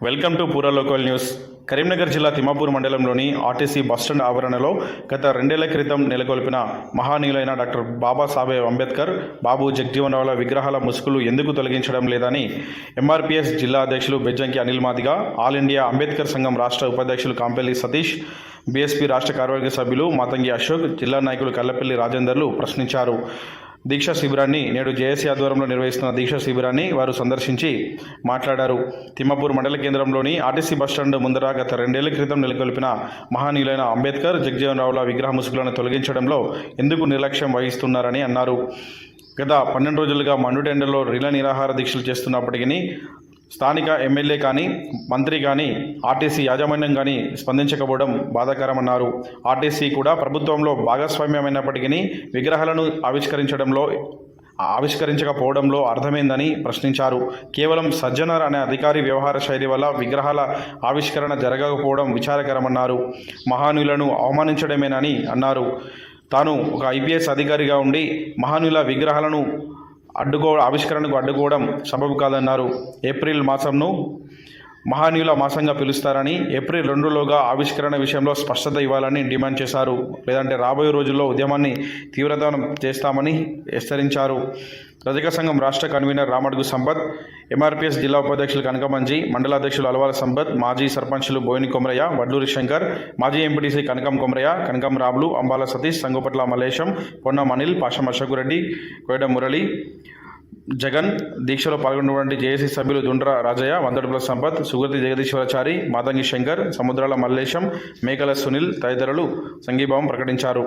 Welcome to పూరా local news. Karimnagar జిల్లా తిమ్మాపూర్ మండలంలోని ఆర్టీసీ బస్టాండ్ ఆవరణలో గత రెండేళ్ళ క్రితం నెలకొల్పిన మహానీయులైన డాక్టర్ బాబాసాహెబ్ అంబేద్కర్ బాబు జగ్జీవన్రావుల విగ్రహాల ముసుగులు ఎందుకు తొలగించడం లేదని ఎంఆర్పీఎస్ జిల్లా అధ్యక్షులు బెజ్జంకి అనిల్ మాదిగా ఆల్ ఇండియా అంబేద్కర్ సంఘం రాష్ట్ర ఉపాధ్యక్షులు కాంపెల్లి సతీష్ బీఎస్పీ రాష్ట్ర కార్యవర్గ సభ్యులు మాతంగి అశోక్ జిల్లా నాయకులు కల్లపల్లి రాజేందర్లు ప్రశ్నించారు. దీక్షా శిబిరాన్ని నేడు జేఏసీ ఆధ్వర్యంలో నిర్వహిస్తున్న దీక్షా శిబిరాన్ని వారు సందర్శించి మాట్లాడారు. తిమ్మపూర్ మండల కేంద్రంలోని ఆర్టీసీ బస్టాండ్ ముందర గత రెండేళ్ళ క్రితం నెలకొల్పిన మహానీయులైన అంబేద్కర్ జగ్జీవన్ రావుల విగ్రహ ముసుగులను తొలగించడంలో ఎందుకు నిర్లక్ష్యం వహిస్తున్నారని అన్నారు. గత పన్నెండు రోజులుగా మండుటెండలో రిల నిరాహార దీక్షలు చేస్తున్నప్పటికీ స్థానిక ఎమ్మెల్యే కానీ మంత్రి కానీ ఆర్టీసీ యాజమాన్యం కానీ స్పందించకపోవడం బాధాకరమన్నారు. ఆర్టీసీ కూడా ప్రభుత్వంలో భాగస్వామ్యమైనప్పటికీ విగ్రహాలను ఆవిష్కరించడంలో ఆవిష్కరించకపోవడంలో అర్థమైందని ప్రశ్నించారు. కేవలం సజ్జనర్ అనే అధికారి వ్యవహార శైలి వల్ల విగ్రహాల ఆవిష్కరణ జరగకపోవడం విచారకరమన్నారు. మహానులను అవమానించడమేనని అన్నారు. తాను ఒక ఐపీఎస్ అధికారిగా ఉండి మహానుల విగ్రహాలను అడ్డుకో ఆవిష్కరణకు అడ్డుకోవడం సబబు కాదన్నారు. ఏప్రిల్ మాసంను మహానీయుల మాసంగా పిలుస్తారని ఏప్రిల్ రెండులోగా ఆవిష్కరణ విషయంలో స్పష్టత ఇవ్వాలని డిమాండ్ చేశారు. లేదంటే రాబోయే రోజుల్లో ఉద్యమాన్ని తీవ్రతరం చేస్తామని హెచ్చరించారు. రజక సంఘం రాష్ట్ర కన్వీనర్ రామడుగు సంపత్ ఎంఆర్పీఎస్ జిల్లా ఉపాధ్యక్షులు కనకమంజి మండల అధ్యక్షులు అలవాల సంపత్ మాజీ సర్పంచులు బోయిని కొమరయ్య వడ్లూరి శంకర్ మాజీ ఎంపీటీసీ కనకం కొమరయ్య కనకం రాములు అంబాల సతీష్ సంగుపట్ల మలేశం పొన్నం అనిల్ పాషం అశోకురెడ్డి కోయడ మురళి జగన్ దీక్షలో పాల్గొన్నటువంటి జేఏసీ సభ్యులు దుండ్ర రాజయ్య వందడుపుల సంపత్ సుగతి జగదీశ్వరాచారి మాతంగి శంకర్ సముద్రాల మల్లేశం మేకల సునీల్ తదితరులు సంఘీభావం ప్రకటించారు.